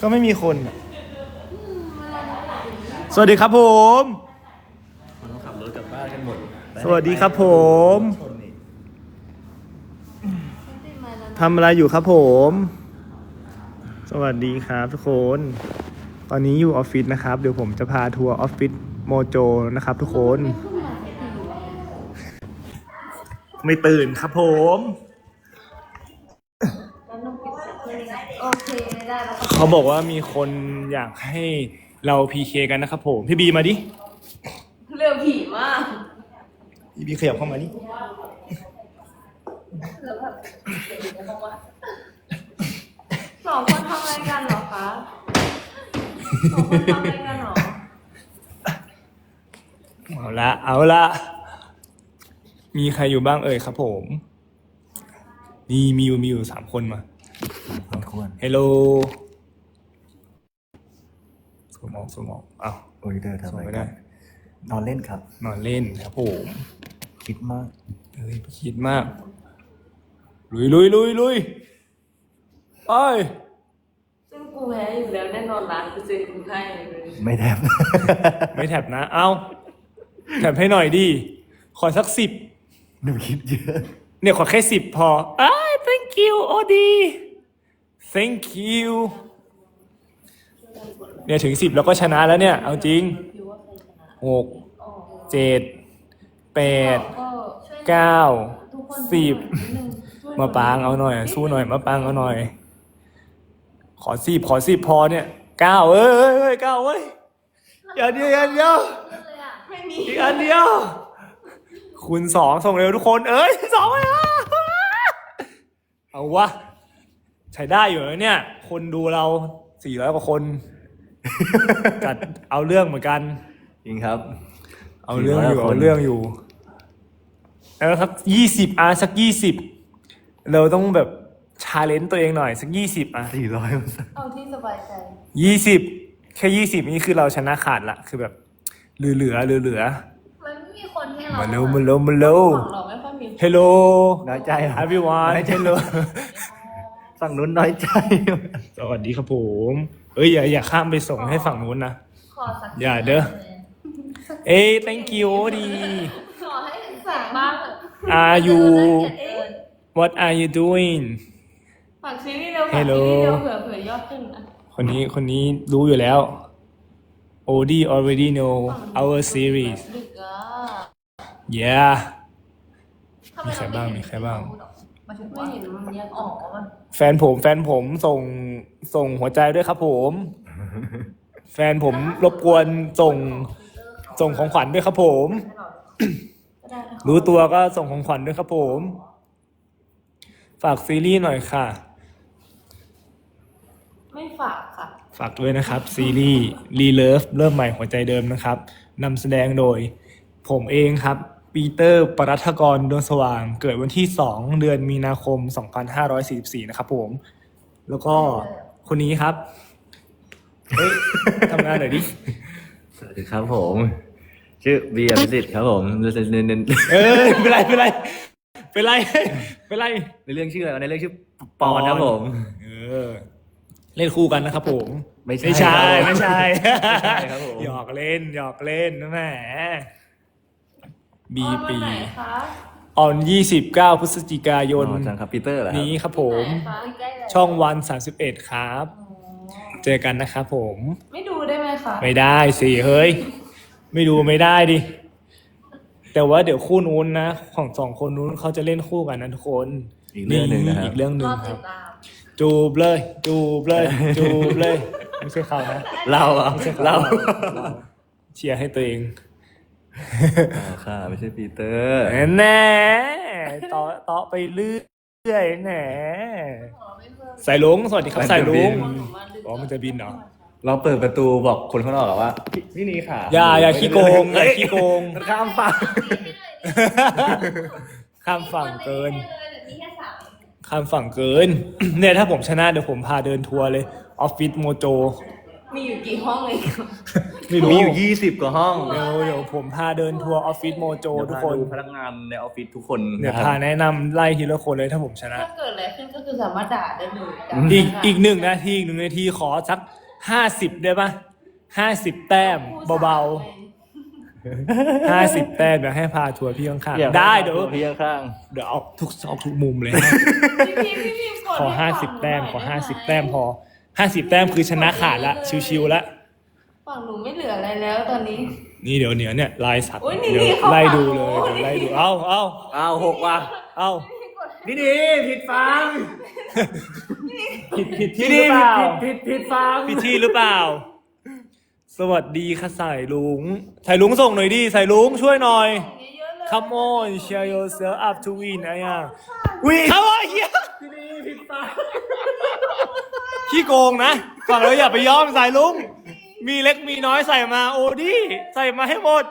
ก็ไม่มีคนอะสวัสดีครับผม มันต้องขับรถกลับบ้านกันหมดสวัสดีครับผมทำอะไรอยู่ครับผม สวัสดีครับทุกคน ตอนนี้อยู่ออฟฟิศนะครับ เดี๋ยวผมจะพาทัวร์ออฟฟิศโมโจนะครับทุกคน ไม่ตื่นครับผม โอเคได้แล้ว เขาบอกว่ามีคนอยากให้เราพีเคกันนะครับผมพี่บีมาดิเรื่องผีมากพี่บีขยับเข้ามาดิสองคนทำอะไรกันเหรอคะสองคนทำอะไรกันเหรอเอาละเอาละมีใครอยู่บ้างเอ่ยครับผมมีมีอยู่มีอยู่สามคนมาสมควรเฮลโลสมองสมองอ้าวโอ้ยเธอทำอะไรไม่ได้กันนอนเล่นครับ นอนเล่นครับผมคิดมากเฮ้ยคิดมาก ลุยลุยลุยลุยไปซึ่งกูแพ้อยู่แล้วแน่นอนล้านเปอร์เซ็นต์กูให้เลยไม่แทบ ไม่แท็บนะ เอาแท็บให้หน่อยดิขอสักสิบ หนูคิดเยอะเนี่ยขอแค่สิบพออ้าย thank you โอดี thank you เนี่ยถึงสิบแล้วก็ชนะแล้วเนี่ย เอาจริงหกเจ็ดแปดเก้าสิบมาปางเอาหน่อย สู้หน่อยมาปางเอาหน่อย ขอสิบขอสิบพอเนี่ยเก้าเอ้ยเอ้ยเก้าเว้ยอย่าเดียวอย่าเดียวอีกอันเดียวคูณสองส่งเร็วทุกคน เอ้ยสองเลยอะเอาวะ ใช้ได้อยู่แล้วเนี่ย คนดูเราสี่ร้อยกว่าคน จัดเอาเรื่องเหมือนกัน จริงครับ เอาเรื่องอยู่400คนเอาเรื่องอยู่ แล้วสักยี่สิบอะสักยี่สิบเราต้องแบบชาเลนจ์ตัวเองหน่อยสักยี่สิบอะสี่ร้อยเอาที่สบายใจยี่สิบแค่ยี่สิบนี่คือเราชนะขาดละคือแบบเหลือเหลือเหลือเหลือมันไม่มีคนให้เรามาเร็วมาเร็วมาเร็วฝั่งเราไม่ค่อยมี Hello น้อยใจเหรอ everyone น้อยใจ Hello ฝั่งนู้นน้อยใจ สวัสดีครับผมเอ้ยอย่าอย่าข้ามไปส่งให้ฝั่งนู้นนะ ขอสักอย่าเด้อ เอ้ย thank you ดี ขอให้ถึงสามบ้าง Are you เอ๊ะ what are you doing ฝากซีรีส์เร็วฝากซี Hello รีส์เร็วเผื่อเผื่อยอดขึ้นอะคนนี้คนนี้รู้อยู่แล้ว Odi already know our series ดึกอะ yeah ทำไมีใครบ้างมีใครบ้างมาถึงไม่เห็นมันยังออกมันแฟนผม แฟนผมส่งส่งหัวใจด้วยครับผม แฟนผมรบกวนส่งส่งของขวัญด้วยครับผมก็ได้นะรู้ตัวก็ส่งของขวัญด้วยครับผม ฝากซีรีส์หน่อยค่ะ ไม่ฝากค่ะ ฝากด้วยนะครับ ซีรีส์รีเลิฟเริ่มใหม่หัวใจเดิมนะครับนำแสดงโดย ผมเองครับ ปีเตอร์ปรัฐกรดวงสว่าง เกิดวันที่ 2 เดือนมีนาคม 2544 นะครับผม แล้วก็คนนี้ครับ เฮ้ยทำงานหน่อยดิ สวัสดีครับผม ชื่อเบียร์พิสิทธิ์ครับผมในในในเอ้ยเป็นไรเป็นไรเป็นไรเป็นไร ในเรื่องชื่ออะไรวะในเรื่องชื่อปอนครับผม เออ เล่นคู่กันนะครับผม ไม่ใช่ไม่ใช่ครับไม่ใช่ไม่ใช่ครับผม หยอกเล่น หยอกเล่นนะแหม บีออนวัปีนไหนคะออน29 พฤศจิกายน อ๋อจังครับปีเตอร์เหรอครับนี้ครับผม ไหนคะใกล้แล้วช่องวัน 31 ครับ เจอกันนะครับผม ไม่ดูได้ไหมคะไม่ได้สิเฮ้ย ไม่ดูไม่ได้ดิ แต่ว่าเดี๋ยวคู่นู้นนะ ของสองคนนู้นเขาจะเล่นคู่กันนะทุกคนอีกเรื่องหนึ่งนะครับ อีกเรื่องหนึ่รงอคติรับ ดตาม จูบเลย จูบเลย จูบเลย ไม่ใช่เขานะเราอะไม่ใช่เขาเรา เชียร์ให้ตัวเองอ๋อ ค่ะ ไม่ใช่ปีเตอร์แน่ต่อต่อไปเรื่อยแหน่สายลุงสวัสดีครับสายลุงอ๋อมันจะบินเหรอเราเปิดประตูบอกคนข้างนอกเหรอว่าพี่พี่นีค่ะ อย่าอย่าขี้โกงอย่าขี้โกงมันข้ามฝั่งข้ามฝั่งเกินมีแค่สามข้ามฝั่งเกิน เนี่ยถ้าผมชนะเดี๋ยวผมพาเดินทัวร์เลยออฟฟิศโมโจ มีอยู่กี่ห้องเลยไม่รู้มีอยู่ยี่สิบกว่าห้องเดี๋ยวเดี๋ยวผมพาเดินทัวร์ออฟฟิศโมโจเดี๋ยวทุกพาคนดูพนักงานในออฟฟิศทุกคนเดี๋ยวนะครับพาแนะนำไล่ทีละคนเลยถ้าผมชนะ ถ้าเกิดอะไรขึ้นก็คือสามารถด่าได้เลยด่าอีกได้อีกหนึ่งนาทีอีกหนึ่งนาทีขอสักห้าสิบได้ปะห้าสิบแต้มเบาๆห้าสิบแต้มเดี๋ยวให้พาทัวร์พี่ข้างอยากๆได้เดี๋ยว พี่ข้างเดี๋ยวเอาทุกซอกทุกมุมเลย พี่พิมพ์พี่พิมพ์กดขอให้ห้าฝั่สิบนูแต้มน่ยขอห้าสิบได้ไแต้มพอ ห้าสิบแต้มคือชนะขาดละ ชิวๆละฝั่งหนูไม่เหลืออะไรแล้วตอนนี้ นี่เดี๋ยวเหนียวเนี่ยลายสักโอ้ยนี่เดี๋ยวเขาไล่ดูฝากเลยโอ้ยเดี๋ยวไล่ดู เอาเอาๆอ้าวหกว่ะเอาพี่ดีผิดฟังผิดผิดที่พี่หดีรือเปล่าผิดผิดผิดฟังผิดที่หรือเปล่า สวัสดีค่ะสายลุงสายลุงส่งหน่อยดิสายลุงช่วยหน่อยเยอะๆเลย Come on share yourself up to win อะไรอะวิน Come on เฮีย พี่ดี ผิดฟังขี้โกงนะฝั่งเราอย่าไปยอมสายลุง มีเล็กมีน้อยใส่มาโอดี้ใส่มาให้หมด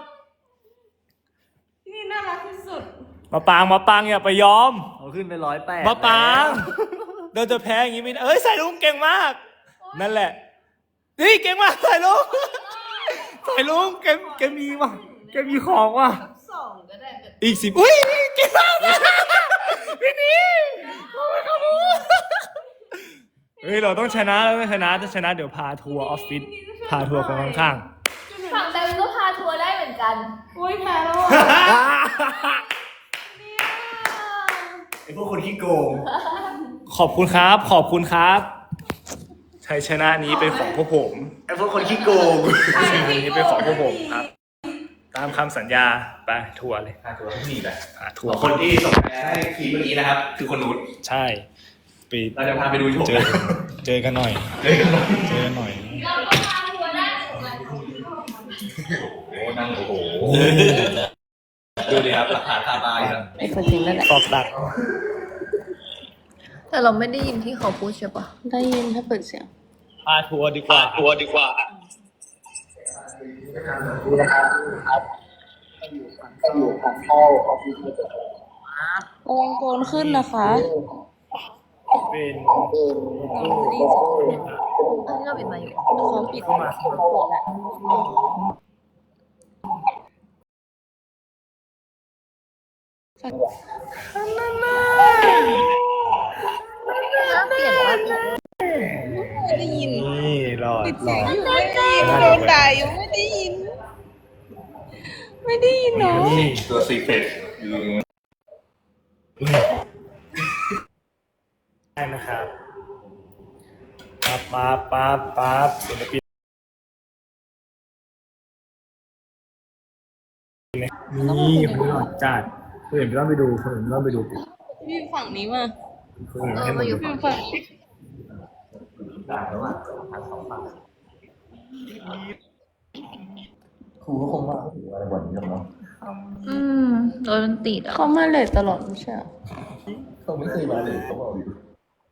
นี่น่ารักที่สุด มาปางมาปางอย่าไปยอม เอาขึ้นไปร้อยแปดมาปางเราจะแพ้อย่างนี้ไม่ได้เอ้ยใส่ลุงเก่งมาก นั่นแหละ นี่เก่งมากใส่ลุงใส่ลุงแกแกมีว่ะแกมีของว่ะ สองก็ได้แบบ อีกสิบอุ้ยเก่งมาก พี่นี่โอ้ยขอบคุณเฮ้ยเราต้องชนะเราต้องชนะถ้าชนะเดี๋ยวพาทัวร์ออฟฟิศพาทัวร์คนข้างฝั่งแต่ก็พาทัวร์ได้เหมือนกันอุ้ยแพ้แล้วอะๆเนี่ยไอพวกคนขี้โกง ขอบคุณครับ ขอบคุณครับชัยชนะนี้เป็นของพวกผม ไอพวกคนขี้โกง ชัยชนะนี้เป็นของพวกผมครับ ตามคำสัญญาไปทัวร์เลยอะตัวที่นี่แหละอะทัวร์คนที่ส่งคะแนนให้ทีมเมื่อกี้นะครับ คือคนนู้นใช่ไปเราจะพาไปดูโชว์เจอเจอกันหน่อยเจอกันหน่อยเจอกันหน่อย เราก็พาทัวร์ได้เหมือนกันโอ้นั่งโอ้โหดูดิครับหลักฐานคาตาอยู่ครับไอ้คนจริงนั่นแหละ ตอกดักแต่เราไม่ได้ยินที่เขาพูดใช่ปะได้ยินถ้าเปิดเสียง พาทัวร์ดีกว่าทัวร์ดีกว่า วงโกนขึ้นนะคะ เป็นอันนี้เราเป็นมาอยู่เขาปิดหัวแหละน่าเปลี่ยนว่าไม่ได้ยินนี่หลอดหลอดอยู่ไม่ได้ยินโดนด่าอยู่ไม่ ได้ยิน ไม่ได้ยินเนาะนี่ตัวซีเฟตอยู่ได้นะครับปั๊บปั๊บปั๊บปั๊บศิลปินนี่คนนี้หลอดจัดคนอื่นไม่ต้องไปดูคนอื่นไม่ต้องไปดูพี่ฝั่งนี้มาคนอื่นเอให้อหมมาดอยู่ดูฝั่งฝั่งต่างระหว่างทางสองฝั่งครูก็คงว่าโอ้โหอะไรบ่นกันเนาะอืมโดนมันติดอะเขามาเลยตลอดไม่ใช่เหรอเขาไม่เคยมาเลยเขาบอกอยู่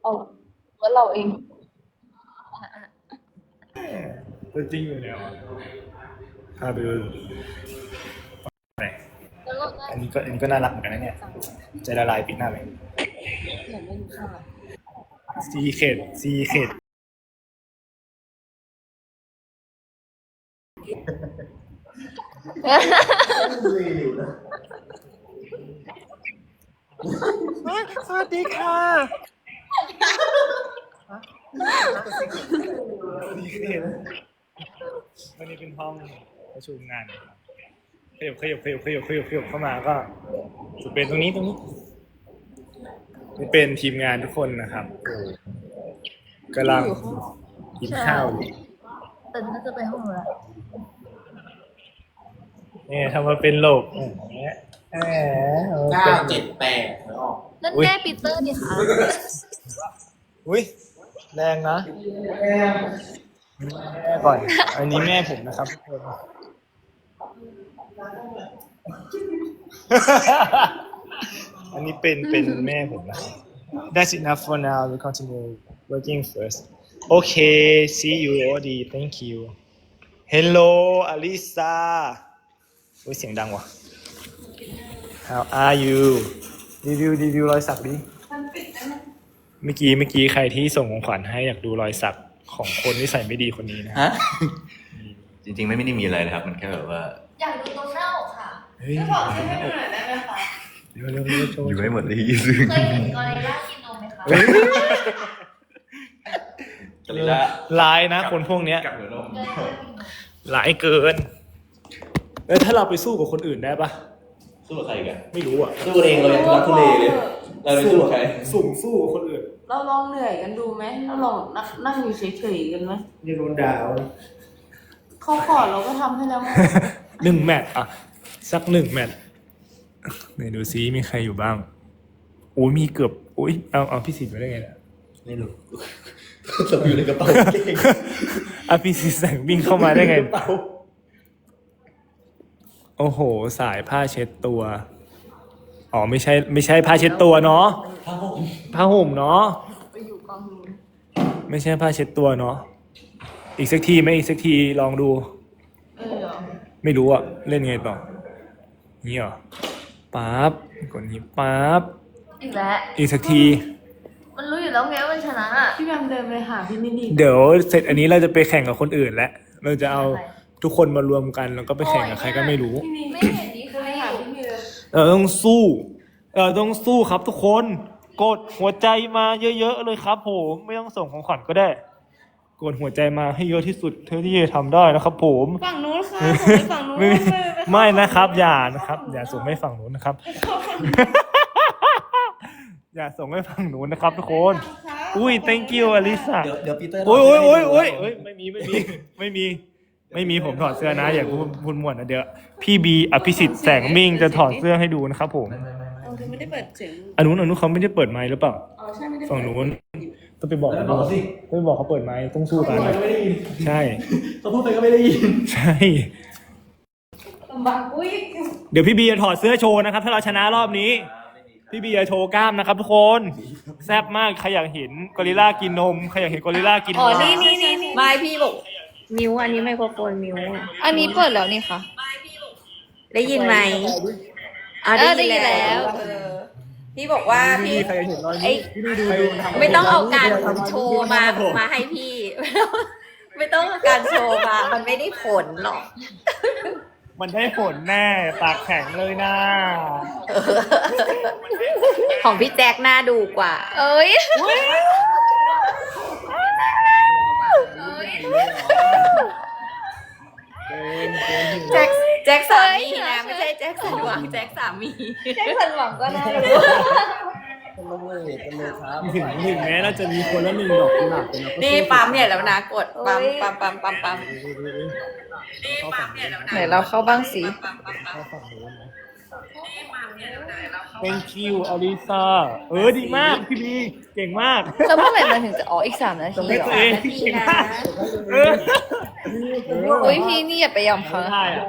เอาว่าเราเอง ตัวจริงอยู่แล้วพาไปดูไหนแล้วเราได้อันนี้ก็อันนี้ก็น่ารักเหมือนกันนะเนี่ย ใจละลายปิดหน้าเลยอยากไม่รู้ค่ะ ซี เคดซีเคดสวัสดีค่ะซีเคดวันนี้เป็นห้องประชุมงานนะครับขยับขยับขยับขยับขยับขยับเข้ามาก็จะเป็นตรงนี้ตรงนี้นี่เป็นทีมงานทุกคนนะครับกำลังกินข้าวอยู่ แต่น่าจะไปห้องละ นี่ทำมาเป็นโลกแหมแหมเก้าเจ็ดแปดนั่นแม่ปีเตอร์ดิค่ะอุ้ยแรงนะแม่ก่อน อันนี้แม่ผมนะครับทุกคนอันนี้เป็นเป็นแม่ผมนะครับ That's enough for now. We continue working first. Okay, see you, Odi. Thank you. Hello, Alisa. อุ้ยเสียงดังว่ะ How are you? รีวิวรีวิวรอยสักดิเมื่อกี้เมื่อกี้ใครที่ส่งของขวัญให้อยากดูรอยสักของคนที่ใส่ไม่ดีคนนี้นะฮะจริงๆ ไม่ไม่ได้มีอะไรนะครับ มันแค่แบบว่า อยากดูตรงหน้าอกค่ะเฮ้ยถอดเสื้อให้ดูหน่อยได้ไหมคะเดี๋ยวเร็วเร็วโชว์อยู่ไม่หมดเลยซึ่งเคยเห็นกอริลลากินนมไหมคะกอริลลาร้ายนะ คนพวกเนี้ยกับหัวนมเคยกินนมร้ายเกิน เออถ้าเราไปสู้กับคนอื่นได้ปะสู้กับใครกันไม่รู้อะสู้เองเรายังทุรักทุเลเลยเราไปสู้กับใครสุ่มสู้กับคนอื่น เราลองเหนื่อยกันดูไหมเราลองนั่งนั่งอยู่เฉยๆกันไหมนี่โดนด่าเขาขอเราก็ทำให้แล้วไงหนึ่งแมตช์อะ สักหนึ่งแมตช์ไหนดูซิมีใครอยู่บ้างโอ้ยมีเกือบโอ้ยเอาเอาพี่สิทธิ์มาได้ไงเนี่ยไม่รู้สบอยู่ในกระเป๋าเก่งอะพี่สิทธิ์แสงวิ่งเข้ามาได้ไง โอ้โห สายผ้าเช็ดตัว อ๋อไม่ใช่ไม่ใช่ผ้าเช็ดตัวเนาะผ้าห่มเนาะ ไปอยู่กองนู้นไม่ใช่ผ้าเช็ดตัวเนาะ อีกสักทีไหมอีกสักทีลองดู เออเหรอไม่รู้อะเล่นไงต่อนี่เหรอปั๊บกดนี้ปั๊บ อีกแล้ว อีกสักที มันรู้อยู่แล้วไงว่ามันชนะอะพี่แบมเดินไปหาพี่นิดดีเดี๋ยวเสร็จอันนี้เราจะไปแข่งกับคนอื่นแล้ว เราจะเอา ทุกคนมารวมกันแล้วก็ไปแข่งกับใครก็ไม่รู้พี่นิดไม่เห็นดีเดิคืนอไปอหายู่พี่นิดเลยเราต้องสู้ เราต้องสู้ครับทุกคน กดหัวใจมาเยอะๆเลยครับผมไม่ต้องส่งของขวัญก็ได้ กดหัวใจมาให้เยอะที่สุดเท่าที่จะทำได้นะครับ ผม ฝั่งนู้นค่ะผมไปฝั่งนู้นไม่เลยปไม่นะครับ อย่านะครับ อย่าส่งให้ฝั่งนู้นนะครับ อย่าส่งให้ฝั่งนู้นนะครับ ทุกคน อุ้ย thank you อลิสาเดี๋ยวเดี๋ยวปีเตอร์โอ้ยโอ้ยโอ้ยโอ้ยโอ้ยไม่มีไม่มีไม่มี ไม่มีผมถอดเสื้อนะ อย่าพูดพูดม่วนนะเดี๋ยวพี่บีอภิสิทธิ์แสงมิ่งจะถอดเสื้อให้ดูนะครับผมเอาเธอไม่ได้เปิดเสียงอันนู้นอันนู้นเขาไม่ได้เปิดไมค์หรือเปล่าอ๋อใช่ไม่ได้เปิดฝั่งนู้นต้องไปบอกแล้วเขาบอกสิต้องไปบอกเขาเปิดไมค์ต้องสู้กันไม่ได้ยินใช่เขาพูดไปก็ไม่ได้ยินใช่ลำบากอุ้ยเดี๋ยวพี่บีจะถอดเสื้อโชว์นะครับ ถ้าเราชนะรอบนี้ พี่บีจะโชว์กล้ามนะครับทุกคนแซ่บมากใครอยากเห็นกอริลลากินนมใครอยากเห็นกอริลลากินนมอ๋อนี่นี่นี่นี่ไม่พี่บอก มิวอันนี้ไมโครโฟนมิวอันนี้เปิดแล้วนี่ค่ะได้ยินไหมอ๋อเออได้ยินแล้วเออพี่บอกว่าพี่ ใครอยากเห็นรอยไอ้ นี้พี่บีดูดูทำไม่ต้องเอาการโชว์มามาให้พี่ ไม่ต้องเอาการโชว์มา มันไม่ได้ผลหรอก มันได้ผลแน่ปากแข็งเลยนะของพี่แจ็คน่าดูกว่า เอ้ย แจ็คแจ็คสามีนะ ไม่ใช่แจ็คสันหวังแจ็คสามี แจ็คสันหวังก็น่าดูถึงถึงแม้เราจะมีคนละหนึ่งดอกกุหลาบแต่เราก็นี่สู้ปั๊มเนี่ยแล้วนะกดปั๊มปั๊มปั๊มปั๊มปั๊มไหนเราเข้าบ้างสิ thank you อลิซาเออดีมากพี่บีเก่งมากแล้วเมื่อไหร่มันถึงจะอ๋ออีกสามนาทีให้เหรตัวอเองเก่งมากเอออุ้ยพี่นี่อย่าไปยอมเขาไม่ได้อะ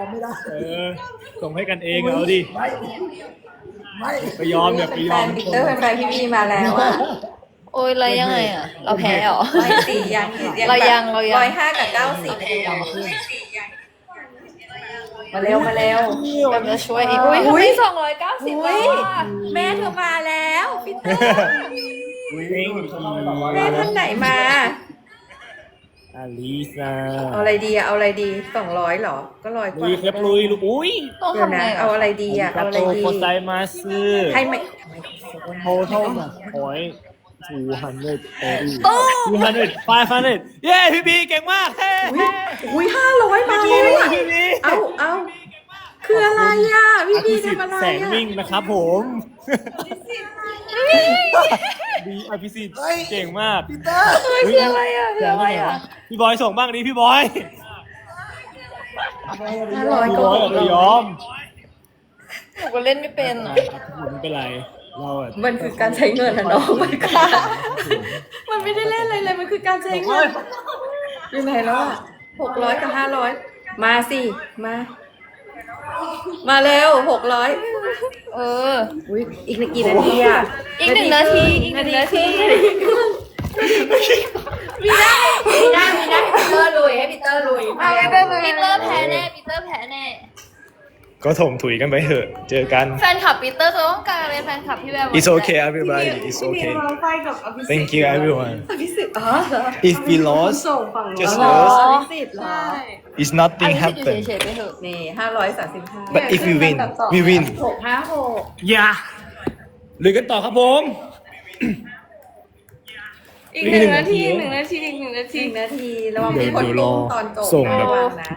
เออส่งให้กันเองเอาดิไปยอมอย่าไปยแฟอมนปีเตอร์เป็นแฟนพี่มีมาแล้วอะโอ้ยแล้วยังไงอะ เราแพ้เหรอ ร้อยสี่ยังเรายังเรายัง ร้อยห้ากับเก้าสิบ มาเร็วมาเร็วแบบจะช่วยอีกอุ้ยอุ๊ทำไมยสองร้อยเก้าสิบอุ๊บายทแม่เธอมาแล้วปีเตอร์ thank แม่ you ท่านไหนมาอลิซาเอาอะไรดีอะเอาอะไรดีสองร้อยหรอ ก็ร้อยกลุว่ายครับลุยลูกอุ้ยต้องเดี๋ยวทำไงนะอะเอาอะไรดีอะเอาอะไรโตดีโคไซมาซึให้ไม่โทเท่ากับพอย ทูฮันเดดเอทูฮันเดดไฟฮันเดดเย้พี่บีเก่งมากเฮ้อุ้ยห้าร้อยมาพี่แล้วอะบีเอาเอาคืออะไรอะพี่อพี่ภิสิททำธิ์อะไรแสงอะมิ่งนะครับผมบีอภิสิทธิ์เก่งมากเฮ้ยคืออะไรอะคืออะไรอะพี่บอยส่งบ้างดิพี่บอยห้าร้อยพี่ก็บอยอย่าไปยอมหนูก็เล่นไม่เป็นอะไม่เป็นไร เราอะมันคือการใช้เงินนะน้องมันคือมันไม่ได้เล่นอะไรเลย มันคือการใช้เงินอยู่ไหนแล้วอะหกร้อยกับห้าร้อยมาสิ มา มาเร็วหกร้อยเออ อุ้ยอีกกี่นาทีอะอีกหนึ่งนาที อีกหนึ่งนาทีมีได้มีได้มีได้ให้ปีเตอร์ลุยให้ปีเตอร์ลุย เอาปีเตอร์ปีเตอร์แพ้แน่ปีเตอร์แพ้แน่ ก็ถมถุยกันไปเถอะ เจอกัน แฟนคลับปีเตอร์จะต้องการเป็นแฟนคลับพี่แบบ It's okay everybody It's พี่นิ okay ดลองไฟกับอภิสิทธิ์ Thank you everyone อภิสิทธิ์อ๋อเหรอ if we lost ส่งฝั่ง Just อ๋อ lost ลิสิตเหรอ it's อัน nothing นี้คืออยู่ happen เฉยๆไปเถอะ นี่ห้าร้อยสามสิบห้า but if we win we win หกห้าหกอย่าลุยกันต่อครับผม อีกหนึ่งนาทีหนึ่งนาทีอีกหนึ่งนาทีสี่นาทีระวังเดี๋มียวคนเดี๋ยวรอตุ้มตอนจบส่งแบบระวังนะ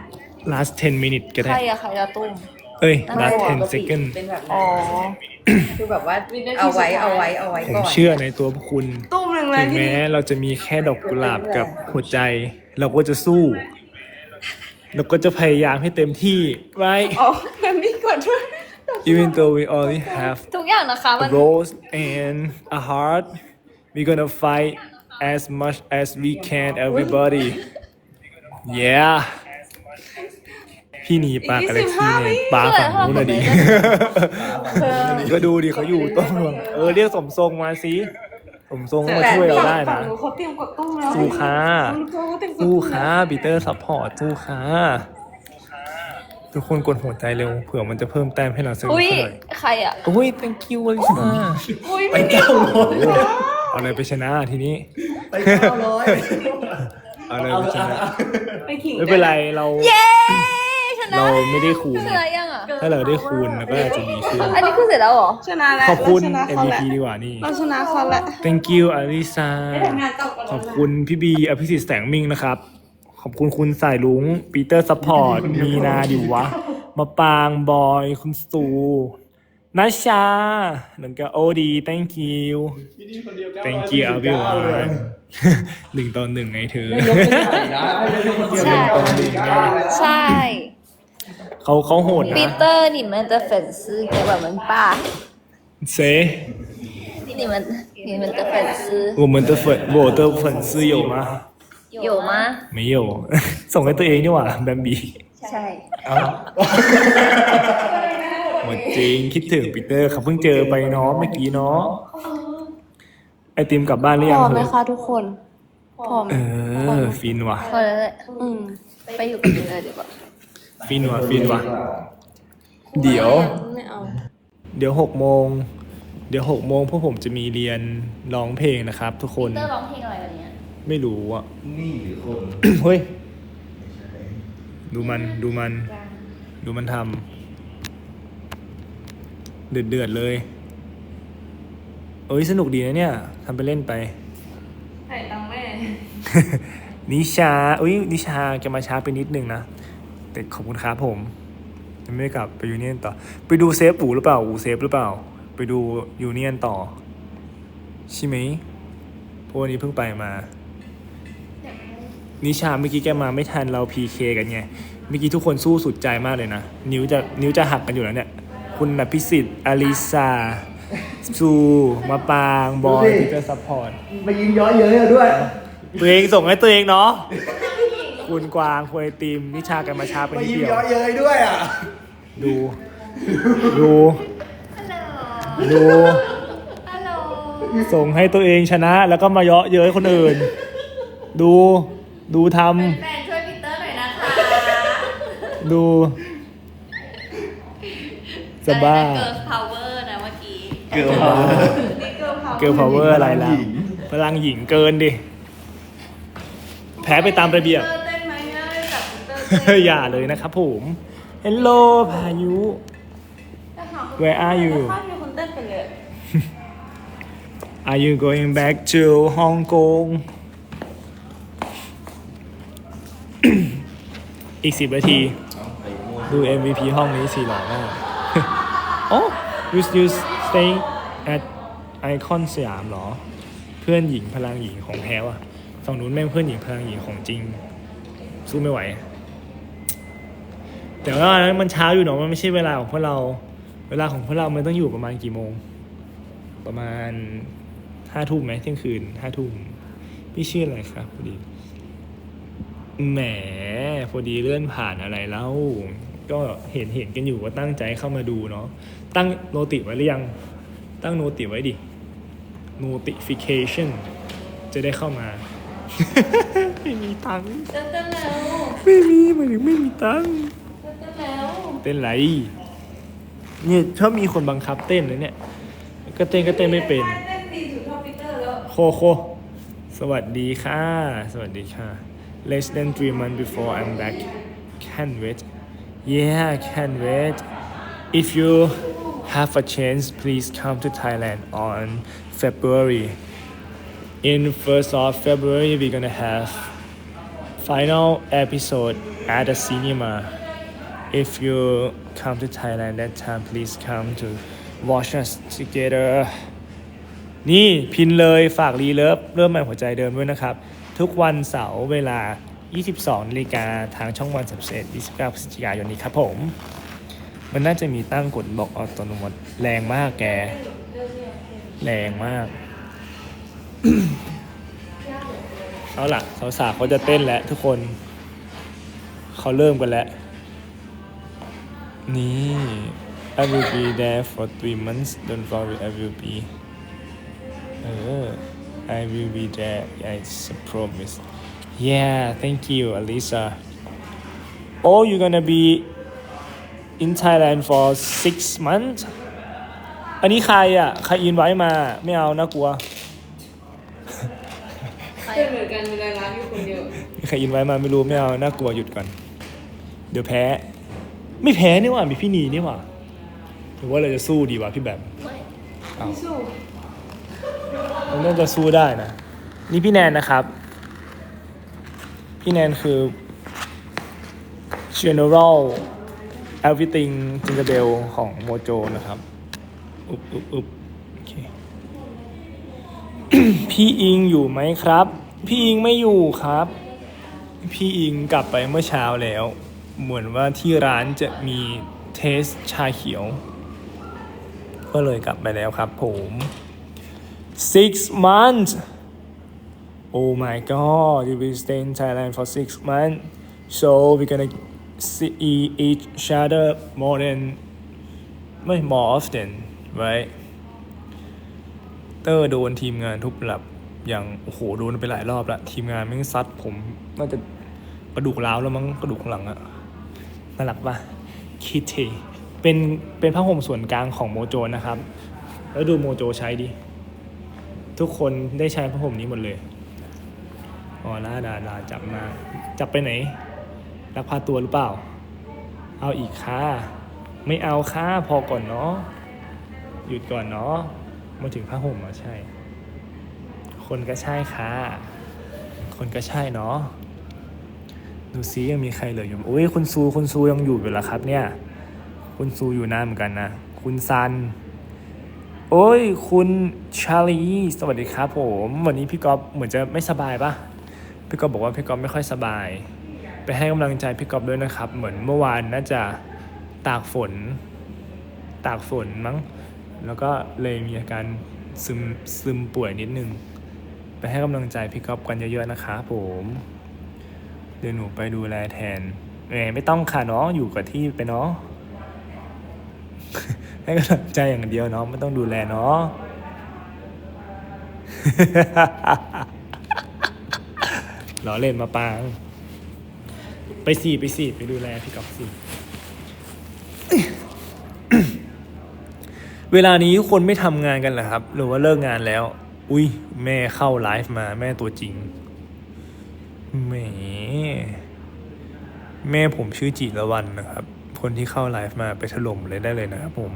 last 10 minute ก็ใคได้ รอะใครจะตุ้ม เอ้ยนั่น last แหละ10 second เป็นแบบอ๋นั้อนคือแบบว่าเอาไว้เอาไว้เอาไว้ผมก่อนเชื่อในตัวพวกคุณ ตุ้มหนึ่งถึนางทีแม้เราจะมีแค่ดอกกุหลาบกับหัวใจ เราก็จะสู้ เราก็จะพยายามให้เต็มที่ right อ๋อมันมีกดด้วย even though we only have ทุกอย่างนะคะมัน a rose and a heart we're gonna fight as much as we can everybody yeah พี่หนีปากกาแล็กซี่เนี่ยปาฝั่งนู้นนะดิก็ดูดิเขาอยู่ต้นเมืองเออเรียกสมทรงมาสิสมทรงก็มาช่วยเราได้ฝั่นะงหนูเขาเตรียมกดตุ้มแล้วสู้ค้าลูกเขาเตรียมกดสู้ตุ้มค้าบีเตอร์ซัพพอร์ตสู้ค้าทุกคนกดหัวใจเร็วเผื่อมันจะเพิ่มแต้มให้เราสักนิดอุ้ยหน่อยใครอะโอ้ย thank you อลิซาอุ้ยไม่มีเอาอะไรไปชนะทีนี้ไปเก้าร้อยเอาอะไรไปชนะไปขิงไม่เป็นไรเราเย้ชนะ เราไม่ได้คูณชนะยังอะถ้าเราได้คูณเราก็อาจจะดีขึ้น อันนี้คือเสร็จแล้วเหรอ ชนะแล้วขอบคุณ เราชนะเขาแหละ MVP ดีกว่านี่ เราชนะเขาแหละ thank you อลิซาทำงานต่อกันขอบคุณพี่บีอภิสิทธิ์แสงมิ่งนะครับ ขอบคุณคุณสายลุงปีเตอร์ซัพพอร์ต มีนาดิวะ มาปางบอย คุณสูนัชชาหนึ่งก็โอดี thank you thank you everyone หนึ่งต่อหนึ่งไงเธอ ใช่ ใช่ เขาเขาโหด ปี นะ เตอร์你们的粉丝给我们吧 เซ 你们你们的粉丝我们的粉我的粉丝有吗有吗没有 ส่งให้ตัวเองดีกว่าแบมบี ใช่ หมดจริงคิดถึงปีเตอร์เขาเพิ่งเจอไปเนาะเมื่อกี้เนาะไอติมกลับบ้านหรือ พ ยัง อไหม เธอ คะทุกคนพอไหม เออ ฟินว่ะ พอแล้วแหละ อืม ไปอยู่กับปีเตอร์ดีกว่า ฟินว่ะฟินว่ะ เดี๋ยว ไม่เอา เดี๋ยวหกโมง เดี๋ยวหกโมงพวกผมจะมีเรียนร้องเพลงนะครับ ทุกคนปีเตอร์ร้องเพลงอะไรวันเนี้ยไม่รู้อะ นี่หรือคน เฮ้ย ดูมัน ดูมัน ดูมันทำ เดือดเดือดๆเลย เอ้ย สนุกดีนะเนี่ยทำไปเล่นไปให้ตังค์แม่ นิชาอุ้ยนิชาแกมาช้าไปนิดนึงนะ แต่ขอบคุณครับผมยังไม่ได้กลับไปยูเนียนต่อ ไปดูเซฟอูหรือเปล่าอูเซฟหรือเปล่า ไปดูยูเนียนต่อ ใช่ไหมเพราะวันนี้เพิ่งไปมา นิชาเมื่อกี้แกมาไม่ทันเราพีเคกันไงเมื่อกี้ทุกคนสู้สุดใจมากเลยนะ นิ้วจะนิ้วจะหักกันอยู่แล้วเนี่ย คุณนพิสิทธิ์อลิซาซูมาปาง บอยพีเตอร์ซัพพอร์ตมายิงย้อยเย้ยเอาด้วย ตัวเองส่งให้ตัวเองเนาะ คุณกวางคุณไอติมนิชากันมาช้าไปมานิดยิงเดียวย้อยเย้ยด้วยอะ ดู ดูดูส่งให้ตัวเองชนะ แล้วก็มาเยาะเย้ยคนอื่น ดู ดูทแฟนช่วยปีเตอร์หน่อยนะคะำ ดู จะบ้า เกิร์ลพาวเวอร์นะเมื่อกี้ เกือบเกิร์ลพาวเวอร์อะไรล่ะ พลังหญิงเกินดิ แพ้ไปตามระเบียบเอย่าเลยนะครับผม Hello พายุ Where are you ข้ามมีคนเต้นไปเลย Are you going back to Hong Kong อีกสิบนาที ดู MVP ห้องนี้สิหล่อมากโอ้ you you stay at Icon สยามเหรอ เพื่อนหญิงพลังหญิงของแท้ว่ะฝั่งนู้นแม่งเพื่อนหญิงพลังหญิงของจริง สู้ไม่ไหว แต่ว่ามันเช้าอยู่เนาะมันไม่ใช่เวลาของพวกเรา เวลาของพวกเรา มันต้องอยู่ประมาณกี่โมง ประมาณห้าทุ่มไหมเที่ยงคืนห้าทุ่มพี่ชื่ออะไรครับพอดีแหมพอดีเลื่อนผ่านอะไรแล้ว ก็เห็นเห็นกันอยู่ว่าตั้งใจเข้ามาดูเนาะตั้งโนติไว้หรือยัง ตั้งโนติไว้ดิ notification จะได้เข้ามา ไม่มีตังค์เต้นเต้นแล้วไม่มีหมายถึงไม่มีตังค์ เต้นไรเนี่ยชอบมีคนบังคับเต้นนะเนี่ยก็เต้นก็เต้นไม่เป็นเต้นดีสุดท่าปีเตอร์แล้วโคโคสวัสดีค่ะ สวัสดีค่ะ less than three months before I'm back can't wait yeah can't wait if you have a chance please come to Thailand on February in first of February we're gonna have final episode at the cinema if you come to Thailand that time please come to watch us together นี่พินเลยฝากรีเลิฟเริ่มใหม่หัวใจเดิมด้วยนะครับ ทุกวันเสาร์เวลา 22นาฬิกาทางช่องวัน31 29พฤศจิกายนนี้ครับผม มันน่าจะมีตั้งกฎบอกอัตโนมัติแรงมากแก แรงมาก เอาล่ะสาวๆเขาจะเต้นแล้วทุกคน เขาเริ่มกันแล้ว นี่ I will be there for three months don't worry I will be เออ I will be there it's a promise yeah thank you Alisa oh you're gonna be in Thailand for six months อันนี้ใครอะ ใครอินไว้มา ไม่เอานะกลัวเป็นเหมือนกันเวลาร้านอยู่คนเดียวมีใครอินไว้มาไม่รู้ไม่เอาน่ากลัวหยุดก่อน เดี๋ยวแพ้ ไม่แพ้นี่หว่ามีพี่นีนี่หว่าหรือว่าเราจะสู้ดีวะพี่แบมเอาเราน่าจะสู้ได้นะ นี่พี่แนนนะครับ พี่แนนคือ general everything jingle bell ของโมโจนะครับ อุ๊บอุ๊บอุ๊บโอเค พี่อิงอยู่ไหมครับ พี่อิงไม่อยู่ครับ พี่อิงกลับไปเมื่อเช้าแล้ว เหมือนว่าที่ร้านจะมีเทสชาเขียว ก็เลยกลับไปแล้วครับผม six months oh my god you will stay in Thailand for six months so we're gonna see each other more than ไม่ more often right เตอร์โดนทีมงานทุบหลับอย่างโอ้โหโดนไปหลายรอบละทีมงานแม่งซัดผมน่าจะกระดูกร้าวแล้วมั้งกระดูกหลังอะ น่ารักปะคิดเทเป็นเป็นผ้าห่มส่วนกลางของโมโจนะครับ แล้วดูโมโจใช้ดิ ทุกคนได้ใช้ผ้าห่มนี้หมดเลยอ๋อลาดาดาจับมา จับไปไหนลักพาตัวหรือเปล่า เอาอีกค่ะ ไม่เอาค่ะพอก่อนเนาะ หยุดก่อนเนาะ มาถึงผ้าห่มอะใช่ คนก็ใช่ค่ะ คนก็ใช่เนาะ ดูซิยังมีใครเหลืออยู่โอ้ยคุณซูคุณซูยังอยู่อยู่เหรอครับ เนี่ย คุณซูอยู่น้าเหมือนกันนะ คุณซัน โอ้ย คุณชาลีสวัสดีครับ ผม วันนี้พี่ก๊อฟเหมือนจะไม่สบายปะพี่ก๊อฟบอกว่าพี่ก๊อฟไม่ค่อยสบาย ไปให้กำลังใจพี่ก๊อฟด้วยนะครับ เหมือนเมื่อวานน่าจะตากฝน ตากฝนมั้ง แล้วก็เลยมีอาการซึมซึมป่วยนิดนึง ไปให้กำลังใจพี่ก๊อฟกันเยอะๆนะคะผม เดี๋ยวหนูไปดูแลแทนแหมไม่ต้องค่ะน้องอยู่กับที่ไปเนาะให้กำลังใจอย่างเดียวเนาะไม่ต้องดูแลเนาะล้อเล่นมาปาง ไปสี่ไปสี่ไปดูแลพี่กอฟสิเวลานี้คนไม่ทำงานกันเหรอครับ หรือว่าเลิกงานแล้ว อุ้ยแม่เข้าไลฟ์มาแม่ตัวจริง แหมแม่ผมชื่อจิรวรรณนะครับ คนที่เข้าไลฟ์มาไปถล่มเลยได้เลยนะครับผม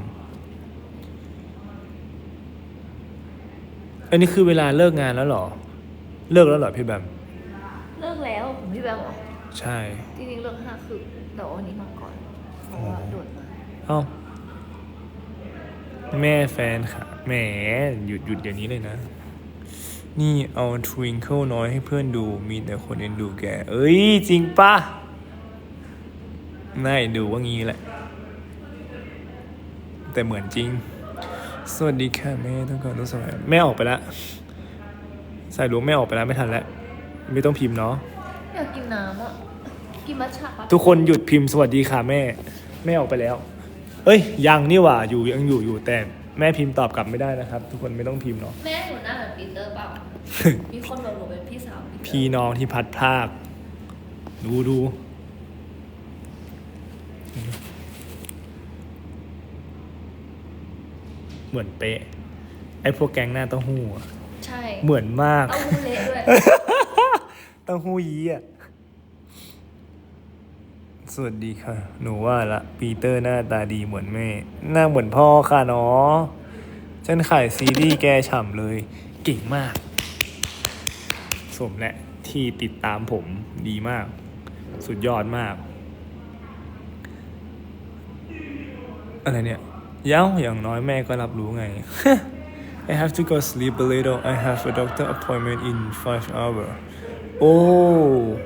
อันนี้คือเวลาเลิกงานแล้วเหรอ เลิกแล้วเหรอพี่แบม เลิกแล้วผมพี่แบมบอกใช่ จริงๆเลิกห้าคือแต่ว่าวันนี้มาก่อนเพราะว่าโดดมาเอ้า แม่แฟนค่ะ แหม หยุดหยุดเดี๋ยวนี้เลยนะ นี่เอาทวิงเกิลน้อยให้เพื่อนดู มีแต่คนเอ็นดูแก เอ้ย จริงปะน่าเอ็นดูว่างี้แหละ แต่เหมือนจริง สวัสดีค่ะแม่ต้องการต้องสมัยแม่ออกไปแล้วใส่รู้แม่ออกไปแล้วไม่ทันแล้ว ไม่ต้องพิมพ์เนาะอยากกินน้ำอะ กินมัทฉะปะทุกคนหยุดพิมพ์สวัสดีค่ะแม่ แม่ออกไปแล้ว เอ้ยยังนี่หว่าอยู่ยังอยู่อยู่แต่ แม่พิมพ์ตอบกลับไม่ได้นะครับ ทุกคนไม่ต้องพิมพ์เนาะแม่หนูหน้าเหมือนปีเตอร์เปล่า มีคนบอกหนูเป็นพี่สาวปีเตอร์พี่น้องที่พัดพราก ดูดูเหมือนเป๊ะ ไอ้พวกแก๊งหน้าเต้าหู้อะใช่เหมือนมาก เอาหูเละด้วย เต้องหู้ยี้อะ สวัสดีค่ะ หนูว่าละ ปีเตอร์หน้าตาดีเหมือนแม่ หน้าเหมือนพ่อค่ะเนาะฉันขายซีรีส์แกฉ่ำเลย เก่งมาก สมและที่ติดตามผมดีมาก สุดยอดมาก อะไรเนี่ยย้าอย่างน้อยแม่ก็รับรู้ไง I have to go sleep a little I have a doctor appointment in five hours oh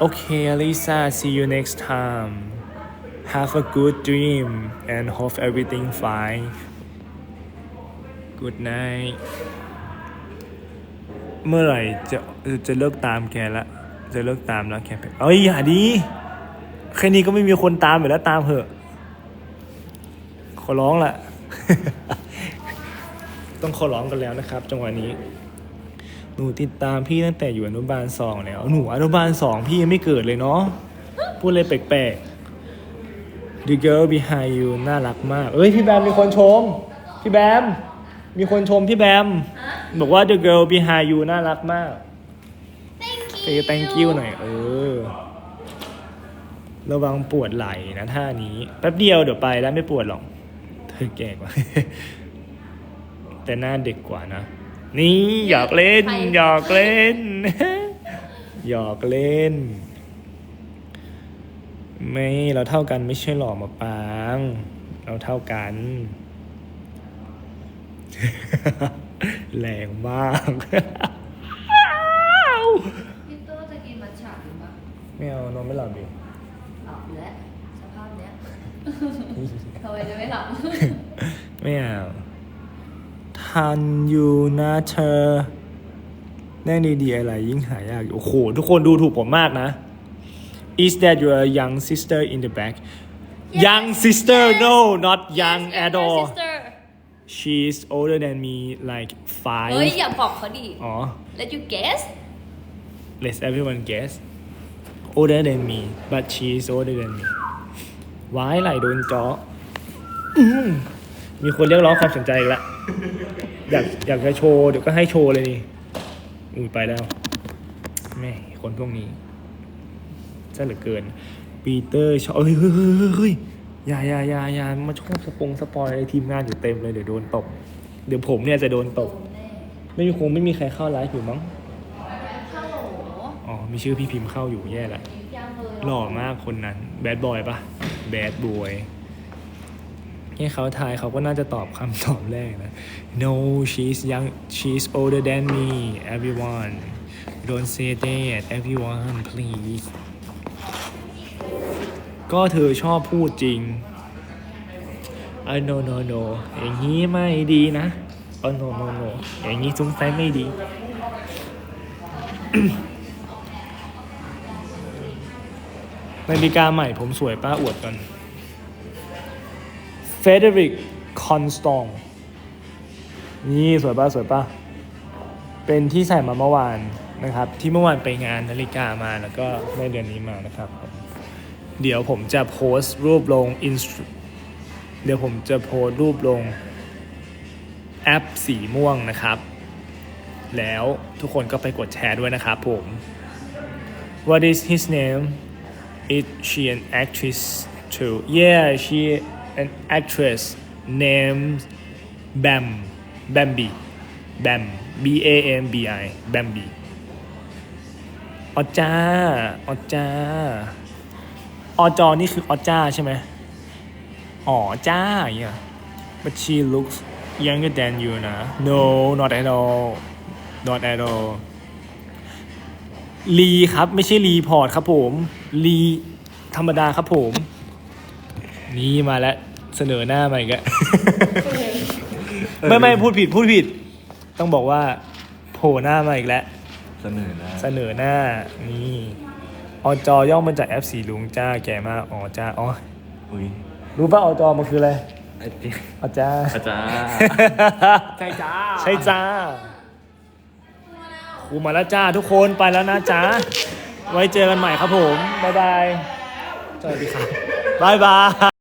okay Lisa see you next time have a good dream and hope everything fine good night เมื่อไหร่จะจะเลิกตามแกละ จะเลิกตามแล้วแกเอ้ยอย่าดี แค่นี้ก็ไม่มีคนตามอยู่แล้วตามเหอะ ขอร้องละ ต้องขอร้องกันแล้วนะครับ จังหวะนี้ หนูติดตามพี่ตั้งแต่อยู่อนุบาลสองแล้ว หนูอนุบาลสองพี่ยังไม่เกิดเลยเนาะ พูดเลยแปลกๆ The girl behind you น่ารักมาก เอ้ยพี่แบมมีคนชม พี่แบม มีคนชมพี่แบม บอกว่า The girl behind you น่ารักมาก say thank you หน่อยเออ ระวังปวดไหล่นะท่านี้ แป๊บเดียวเดี๋ยวไปแล้วไม่ปวดหรอก เธอแก่กว่า แต่หน้าเด็กกว่านะ นี่หยอกเล่นใครหยอกเล่น หยอกเล่น ไม่เราเท่ากันไม่ใช่หรอมาปาง เราเท่ากัน แรงมากพี่โตจะกินมัทฉะหรือเปล่าไม่เอานอนไม่หลับดิหลับอยู่แล้วสภาพเนี้ยทำไมจะไม่หลับ ไม่เอา ทันอยู่นะเธอ แน่ดีๆอะไรยิ่งหายากอยู่โอ้โห ทุกคนดูถูกผมมากนะ Is that your young sister in the back young sister no not young at all she's older than me like เฮ้ย five อย่าบอกเขาดิ อ๋อ Let you guess let everyone guess older than me but she's older than me ว้ายไหลโดนเจาะอื้อมีคนเรียกร้องความสนใจอีกแล้ว อยากอยากจะโชว์เดี๋ยวก็ให้โชว์เลยนี่อุ้ยไปแล้วแม่คนพวกนี้ซะเหลือเกิน ปีเตอร์ชอเอ้ยเฮ้ยเฮ้ยเฮ้ยเฮ้ยอย่าอย่าอย่าอย่ามาชอบสปงสปอยอะไรทีมงานอยู่เต็มเลยเดี๋ยวโดนตบเดี๋ยวผมเนี่ยจะโดนตบ ไม่มีคงไม่มีใครเข้าไลฟ์อยู่มั้งอ๋อมีชื่อพี่พิมพ์เข้าอยู่แย่ละยังเลหล่อมากคนนั้น แบดบอยปะแบดบอย ให้เขาทายเขาก็น่าจะตอบคำตอบแรกนะ No she's young she's older than me everyone don't say that everyone please ก็เธอชอบพูดจริง I no no no อย่างนี้ไม่ดีนะ Oh no no no อย่างนี้สงสัยไม่ดี นาฬิกาใหม่ผมสวยป้าอวดกัน เฟเดริกคอนสตองนี่สวยป้าสวยป้าเป็นที่ใส่มาเมื่อวานนะครับ ที่เมื่อวานไปงานนาฬิกามาแล้วก็ได้เดือนนี้มานะครับผมเดี๋ยวผมจะโพสต์รูปลงอินสเดี๋ยวผมจะโพสต์รูปลงแอปสีม่วงนะครับ แล้วทุกคนก็ไปกดแชร์ด้วยนะครับผม What is his name Is she an actress too? Yeah, she an actress named Bam Bambi Bam B A M B I Bambi อจ้าอจ้าอจอนี่คืออจ้าใช่ไหมอ๋อจ้าอย่างเงี้ย but she looks younger than you นะ no not at all not at all ลีครับ ไม่ใช่รีพอร์ตครับผมรีธรรมดาครับผม นี่มาแล้ว เสนอหน้ามาอีกแล้วไม่ไม่พูดผิดพูดผิด ต้องบอกว่า โผล่หน้ามาอีกแล้ว เสนอนะเสนอหน้านี่อจอย่อมาจากแอปสีลุงจ้าแก่มากอ๋อจ้าอ๋ออุ้ยรู้ป่ะอจมันคืออะไรไอ้พี่อจ้าอาจารย์ใช่จ้าใช่จ้าครูมาแล้วจ้าทุกคนไปแล้วนะจ้าไว้เจอกันใหม่ครับผมบ๊ายบายสวัสดีครับบ๊ายบาย